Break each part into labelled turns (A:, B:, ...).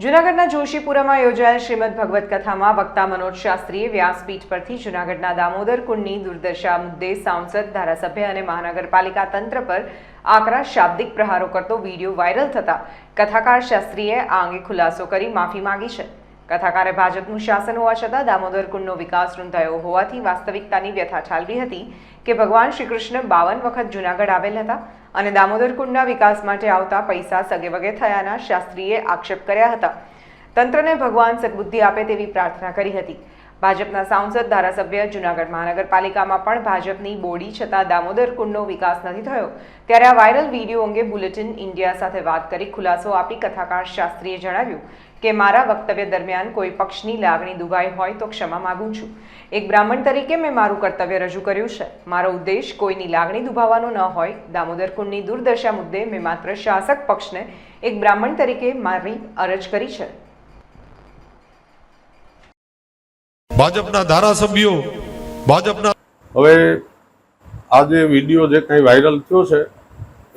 A: જૂનાગઢના જોશીપુરામાં યોજાયેલ શ્રીમદ ભગવત કથામાં વક્તા મનોજ શાસ્ત્રીએ વ્યાસપીઠ પરથી જૂનાગઢના દામોદર કુંડની દુર્દશા મુદ્દે સાંસદ, ધારાસભ્ય અને મહાનગરપાલિકા તંત્ર પર આકરા શાબ્દિક પ્રહારો કરતો વીડિયો વાયરલ થતા કથાકાર શાસ્ત્રીએ આ અંગે ખુલાસો કરી માફી માંગી છે. કથાકારે ભાજપનું શાસન હોવા છતાં દામોદર કુંડનો વિકાસ રૂંધાયો હોવાથી વાસ્તવિકતાની વ્યથા ઠાલવી હતી કે ભગવાન શ્રી કૃષ્ણ બાવન વખત જૂનાગઢ આવેલ હતા અને દામોદર કુંડના વિકાસ માટે આવતા પૈસા સગે વગે થયાના શાસ્ત્રીએ આક્ષેપ કર્યા હતા. તંત્રને ભગવાન સદબુદ્ધિ આપે તેવી પ્રાર્થના કરી હતી. ભાજપના સાંસદ ધારાસભ્ય જૂનાગઢ મહાનગરપાલિકામાં પણ ભાજપની બોડી છતાં દામોદર કુંડનો વિકાસ નથી થયો. ત્યારે આ વાયરલ વીડિયો અંગે બુલેટિન ઇન્ડિયા સાથે વાત કરી ખુલાસો આપી કથાકાર શાસ્ત્રીએ જણાવ્યું કે, મારા વક્તવ્ય દરમિયાન કોઈ પક્ષની લાગણી દુભાઈ હોય તો ક્ષમા માગું છું. એક બ્રાહ્મણ તરીકે મેં મારું કર્તવ્ય રજૂ કર્યું છે. મારો ઉદ્દેશ કોઈની લાગણી દુભાવવાનો ન હોય. દામોદર કુંડની દુર્દશા મુદ્દે મેં માત્ર શાસક પક્ષને એક બ્રાહ્મણ તરીકે મારી અરજ કરી છે.
B: ભાજપના ધારાસભ્યો, ભાજપના
C: હવે આ જે વીડિયો જે કંઈ વાયરલ થયો છે,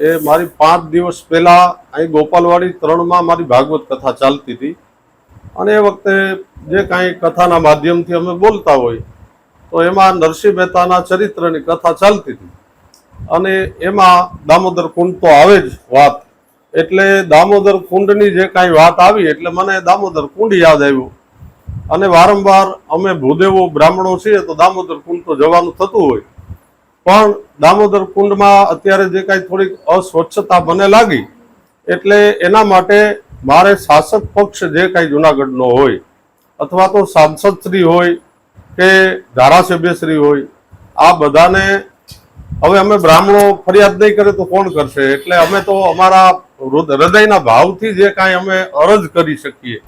C: એ મારી પાંચ દિવસ પહેલા અહીં ગોપાલવાડી ત્રણમાં મારી ભાગવત કથા ચાલતી હતી. અને એ વખતે જે કાંઈ કથાના માધ્યમથી અમે બોલતા હોય, તો એમાં નરસિંહ મહેતાના ચરિત્રની કથા ચાલતી હતી. અને એમાં દામોદર કુંડ તો આવે જ વાત. એટલે દામોદર કુંડની જે કાંઈ વાત આવી, એટલે મને દામોદર કુંડ યાદ આવ્યું. અને વારંવાર અમે ભૂદેવો બ્રાહ્મણો છીએ તો દામોદર કુંડ તો જવાનું થતું હોય. પણ દામોદર કુંડમાં અત્યારે જે કાંઈ થોડીક અસ્વચ્છતા મને લાગી, એટલે એના માટે મારે શાસક પક્ષ જે કાંઈ જુનાગઢનો હોય, અથવા તો સાંસદશ્રી હોય કે ધારાસભ્યશ્રી હોય, આ બધાને હવે અમે બ્રાહ્મણો ફરિયાદ નહીં કરે તો કોણ કરશે? એટલે અમે તો અમારા હૃદયના ભાવથી જે કાંઈ અમે અરજ કરી શકીએ,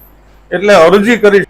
C: એટલે અરજી કરી